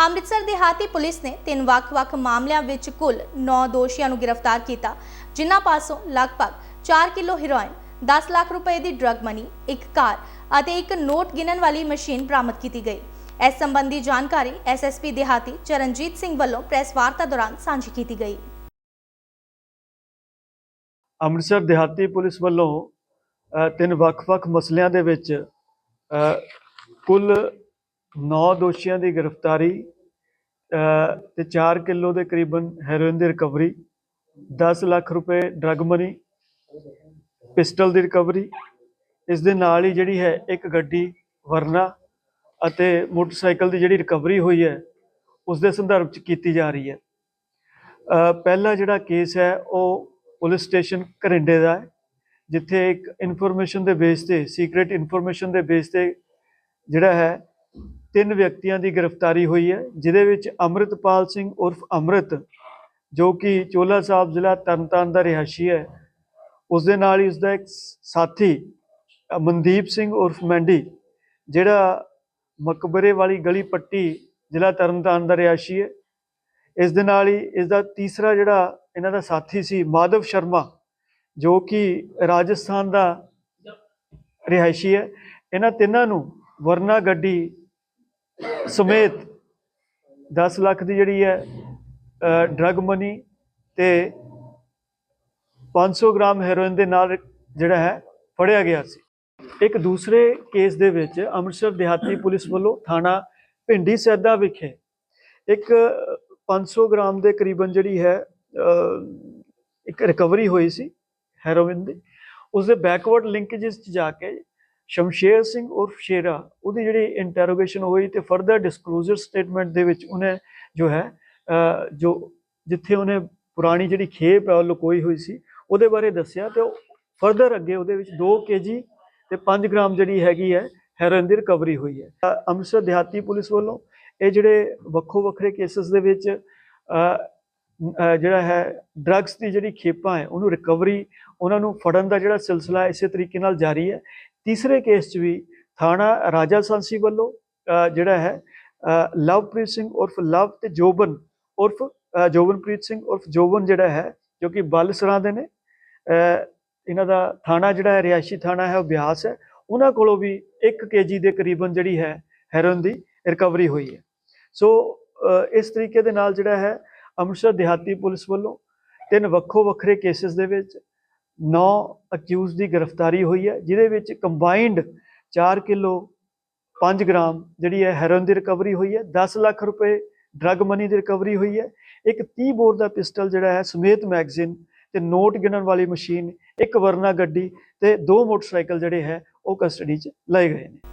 ਅੰਮ੍ਰਿਤਸਰ ਦਿਹਾਤੀ ਪੁਲਿਸ ਨੇ ਤਿੰਨ ਵੱਖ-ਵੱਖ ਮਾਮਲਿਆਂ ਵਿੱਚ ਕੁੱਲ 9 ਦੋਸ਼ੀਆਂ ਨੂੰ ਗ੍ਰਿਫਤਾਰ ਕੀਤਾ, ਜਿਨ੍ਹਾਂ ਪਾਸੋਂ ਲਗਭਗ 4 ਕਿਲੋ ਹੈਰੋਇਨ 10 ਲੱਖ ਰੁਪਏ ਦੀ ਡਰੱਗ ਮਨੀ ਇੱਕ ਕਾਰ ਅਤੇ ਇੱਕ ਨੋਟ ਗਿਣਨ ਵਾਲੀ ਮਸ਼ੀਨ ਬਰਾਮਦ ਕੀਤੀ ਗਈ। ਇਸ ਸੰਬੰਧੀ ਜਾਣਕਾਰੀ ਐਸਐਸਪੀ ਦਿਹਾਤੀ ਚਰਨਜੀਤ ਸਿੰਘ ਵੱਲੋਂ ਪ੍ਰੈਸ ਵਾਰਤਾ ਦੌਰਾਨ ਸਾਂਝੀ ਕੀਤੀ ਗਈ। ਅੰਮ੍ਰਿਤਸਰ ਦਿਹਾਤੀ ਪੁਲਿਸ ਵੱਲੋਂ ਤਿੰਨ ਵੱਖ-ਵੱਖ ਮਸਲਿਆਂ ਦੇ ਵਿੱਚ ਕੁੱਲ 9 ਦੋਸ਼ੀਆਂ ਦੀ ਗ੍ਰਿਫਤਾਰੀ ਅ, ਤੇ 4 ਕਿਲੋ ਦੇ ਕਰੀਬਨ ਹੈਰੋਇਨ ਦੀ ਰਿਕਵਰੀ 10 ਲੱਖ ਰੁਪਏ ਡਰੱਗ ਮਨੀ ਪਿਸਟਲ ਦੀ ਰਿਕਵਰੀ ਇਸ ਦੇ ਨਾਲ ਹੀ ਜਿਹੜੀ ਹੈ ਇੱਕ ਗੱਡੀ ਵਰਨਾ ਅਤੇ ਮੋਟਰਸਾਈਕਲ ਦੀ ਜਿਹੜੀ ਰਿਕਵਰੀ ਹੋਈ ਹੈ ਉਸ ਦੇ ਸੰਦਰਭ ਚ ਕੀਤੀ ਜਾ ਰਹੀ ਹੈ। ਪਹਿਲਾ ਜਿਹੜਾ ਕੇਸ ਹੈ ਉਹ ਪੁਲਿਸ ਸਟੇਸ਼ਨ ਘਰਿੰਡੇ ਦਾ ਹੈ ਜਿੱਥੇ ਇੱਕ ਇਨਫੋਰਮੇਸ਼ਨ ਦੇ ਬੇਸ ਤੇ ਸੀਕ੍ਰੀਟ ਇਨਫੋਰਮੇਸ਼ਨ ਦੇ ਬੇਸ ਤੇ ਜਿਹੜਾ ਹੈ ਤਿੰਨ ਵਿਅਕਤੀਆਂ ਦੀ ਗ੍ਰਿਫਤਾਰੀ ਹੋਈ ਹੈ ਜਿਦੇ ਵਿੱਚ ਅੰਮ੍ਰਿਤਪਾਲ ਸਿੰਘ ਉਰਫ ਅੰਮ੍ਰਿਤ, ਜੋ ਕਿ ਚੋਲਾ ਸਾਹਿਬ ਜ਼ਿਲ੍ਹਾ ਤਰਨਤਾਰਨ ਦਾ ਰਿਹਾਇਸ਼ੀ ਹੈ। ਉਸ ਦੇ ਨਾਲ ਹੀ ਉਸ ਦਾ ਇੱਕ ਸਾਥੀ ਮਨਦੀਪ ਸਿੰਘ ਉਰਫ ਮੈਂਡੀ, ਜਿਹੜਾ ਮਕਬਰੇ ਵਾਲੀ ਗਲੀ ਪੱਟੀ ਜ਼ਿਲ੍ਹਾ ਤਰਨਤਾਰਨ ਦਾ ਰਿਹਾਇਸ਼ੀ ਹੈ। ਇਸ ਦੇ ਨਾਲ ਹੀ ਇਸ ਦਾ ਤੀਸਰਾ ਜਿਹੜਾ ਇਹਨਾਂ ਦਾ ਸਾਥੀ ਸੀ, ਮਾਧਵ ਸ਼ਰਮਾ, ਜੋ ਕਿ ਰਾਜਸਥਾਨ ਦਾ ਰਿਹਾਇਸ਼ੀ ਹੈ। ਇਹਨਾਂ ਤਿੰਨਾਂ ਨੂੰ ਵਰਨਾ ਗੱਡੀ ਸਮੇਤ 10 ਲੱਖ ਦੀ ਜਿਹੜੀ ਹੈ ਡਰਗ ਮਨੀ ਤੇ 500 ਗ੍ਰਾਮ ਹੈਰੋਇਨ ਦੇ ਨਾਲ ਜਿਹੜਾ ਹੈ, ਫੜਿਆ ਗਿਆ ਸੀ। ਇੱਕ ਦੂਸਰੇ ਕੇਸ ਦੇ ਵਿੱਚ ਅੰਮ੍ਰਿਤਸਰ ਦਿਹਾਤੀ ਪੁਲਿਸ ਵੱਲੋਂ ਥਾਣਾ ਭਿੰਡੀ ਸੈਦਾ ਵਿਖੇ ਇੱਕ 500 ਗ੍ਰਾਮ ਦੇ ਕਰੀਬਨ ਜਿਹੜੀ ਹੈ ਇੱਕ ਰਿਕਵਰੀ ਹੋਈ ਸੀ ਹੈਰੋਇਨ ਦੀ। ਉਸ ਦੇ ਬੈਕਵਰਡ ਲਿੰਕੇजेस ਚ ਜਾ ਕੇ ਸ਼ਮਸ਼ੇਰ ਸਿੰਘ ਉਰਫ ਸ਼ੇਰਾ ਉਹਦੀ ਜਿਹੜੀ ਇੰਟਰੋਗੇਸ਼ਨ ਹੋਈ ਤੇ ਫਰਦਰ ਡਿਸਕਲੋਜ਼ਰ ਸਟੇਟਮੈਂਟ ਦੇ ਵਿੱਚ ਉਹਨੇ ਜੋ ਹੈ ਜੋ ਜਿੱਥੇ ਉਹਨੇ ਪੁਰਾਣੀ ਜਿਹੜੀ ਖੇਪ ਲੁਕੋਈ ਹੋਈ ਸੀ ਉਹਦੇ ਬਾਰੇ ਦੱਸਿਆ ਤੇ ਉਹ ਫਰਦਰ ਅੱਗੇ ਉਹਦੇ ਵਿੱਚ 2 ਕੇਜੀ ਤੇ 5 ਗ੍ਰਾਮ ਜਿਹੜੀ ਹੈਗੀ ਹੈ ਹੈਰੋਇਨ ਦੀ ਰਿਕਵਰੀ ਹੋਈ ਹੈ। ਅ, ਅੰਮ੍ਰਿਤਸਰ ਦਿਹਾਤੀ ਪੁਲਿਸ ਵੱਲੋਂ ਇਹ ਜਿਹੜੇ ਵੱਖੋ ਵੱਖਰੇ ਕੇਸਸ ਦੇ ਵਿੱਚ ਜਿਹੜਾ ਹੈ ਡਰੱਗਸ ਦੀ ਜਿਹੜੀ ਖੇਪਾਂ ਹੈ ਉਹਨੂੰ ਰਿਕਵਰੀ ਉਹਨਾਂ ਨੂੰ ਫੜਨ ਦਾ ਜਿਹੜਾ ਸਿਲਸਿਲਾ ਇਸੇ ਤਰੀਕੇ ਨਾਲ ਜਾਰੀ ਹੈ। ਤੀਸਰੇ ਕੇਸ 'ਚ ਵੀ ਥਾਣਾ ਰਾਜਾ ਸਾਂਸੀ ਵੱਲੋਂ ਜਿਹੜਾ ਹੈ ਲਵਪ੍ਰੀਤ ਸਿੰਘ ਉਰਫ ਲਵ ਤੇ ਜੋਬਨ ਉਰਫ ਜੋਬਨਪ੍ਰੀਤ ਸਿੰਘ ਉਰਫ ਜੋਬਨ ਜਿਹੜਾ ਹੈ, ਜੋ ਕਿ ਬਲਸਰਾਂ ਦੇ ਨੇ ਇਹਨਾਂ ਦਾ ਥਾਣਾ ਜਿਹੜਾ ਹੈ, ਰਿਹਾਇਸ਼ੀ ਥਾਣਾ ਹੈ, ਉਹ ਬਿਆਸ ਹੈ। ਉਹਨਾਂ ਕੋਲੋਂ ਵੀ 1 ਕੇਜੀ ਦੇ ਕਰੀਬਨ ਜਿਹੜੀ ਹੈ, ਹੈਰੋਇਨ ਦੀ ਰਿਕਵਰੀ ਹੋਈ ਹੈ। ਸੋ ਇਸ ਤਰੀਕੇ ਦੇ ਨਾਲ ਜਿਹੜਾ ਹੈ, ਅੰਮ੍ਰਿਤਸਰ ਦਿਹਾਤੀ ਪੁਲਿਸ ਵੱਲੋਂ ਤਿੰਨ ਵੱਖੋ ਵੱਖਰੇ ਕੇਸਿਸ ਦੇ ਵਿੱਚ 9 ਅਕਿਊਜ਼ ਦੀ ਗ੍ਰਿਫਤਾਰੀ ਹੋਈ ਹੈ, ਜਿਹਦੇ ਵਿੱਚ ਕੰਬਾਈਨਡ 4 ਕਿਲੋ 5 ਗ੍ਰਾਮ ਜਿਹੜੀ ਹੈ ਹੈਰੋਇਨ ਦੀ ਰਿਕਵਰੀ ਹੋਈ ਹੈ 10 ਲੱਖ ਰੁਪਏ ਡਰੱਗ ਮਨੀ ਦੀ ਰਿਕਵਰੀ ਹੋਈ ਹੈ, ਇੱਕ 30 ਬੋਰ ਦਾ ਪਿਸਟਲ ਜਿਹੜਾ ਹੈ ਸਮੇਤ ਮੈਗਜ਼ੀਨ ਤੇ ਨੋਟ ਗਿਣਨ ਵਾਲੀ ਮਸ਼ੀਨ ਇੱਕ ਵਰਨਾ ਗੱਡੀ ਤੇ ਦੋ ਮੋਟਰਸਾਈਕਲ ਜਿਹੜੇ ਹੈ ਉਹ ਕਸਟਡੀ 'ਚ ਲਏ ਗਏ ਨੇ।